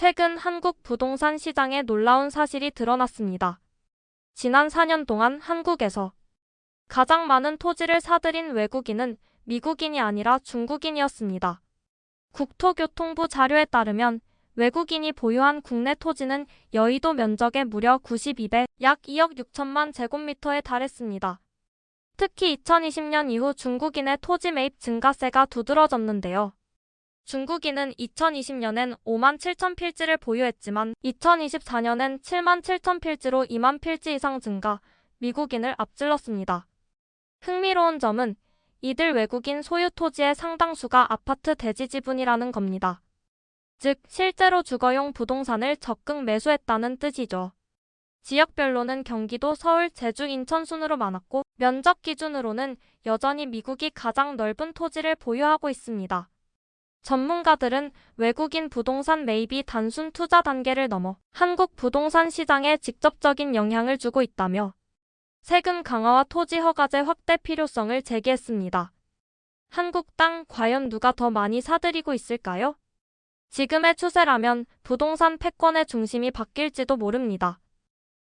최근 한국 부동산 시장에 놀라운 사실이 드러났습니다. 지난 4년 동안 한국에서 가장 많은 토지를 사들인 외국인은 미국인이 아니라 중국인이었습니다. 국토교통부 자료에 따르면 외국인이 보유한 국내 토지는 여의도 면적의 무려 92배, 약 2억 6천만 제곱미터에 달했습니다. 특히 2020년 이후 중국인의 토지 매입 증가세가 두드러졌는데요. 중국인은 2020년엔 5만 7천 필지를 보유했지만 2024년엔 7만 7천 필지로 2만 필지 이상 증가, 미국인을 앞질렀습니다. 흥미로운 점은 이들 외국인 소유 토지의 상당수가 아파트 대지 지분이라는 겁니다. 즉, 실제로 주거용 부동산을 적극 매수했다는 뜻이죠. 지역별로는 경기도, 서울, 제주, 인천 순으로 많았고, 면적 기준으로는 여전히 미국이 가장 넓은 토지를 보유하고 있습니다. 전문가들은 외국인 부동산 매입이 단순 투자 단계를 넘어 한국 부동산 시장에 직접적인 영향을 주고 있다며 세금 강화와 토지 허가제 확대 필요성을 제기했습니다. 한국 땅 과연 누가 더 많이 사들이고 있을까요? 지금의 추세라면 부동산 패권의 중심이 바뀔지도 모릅니다.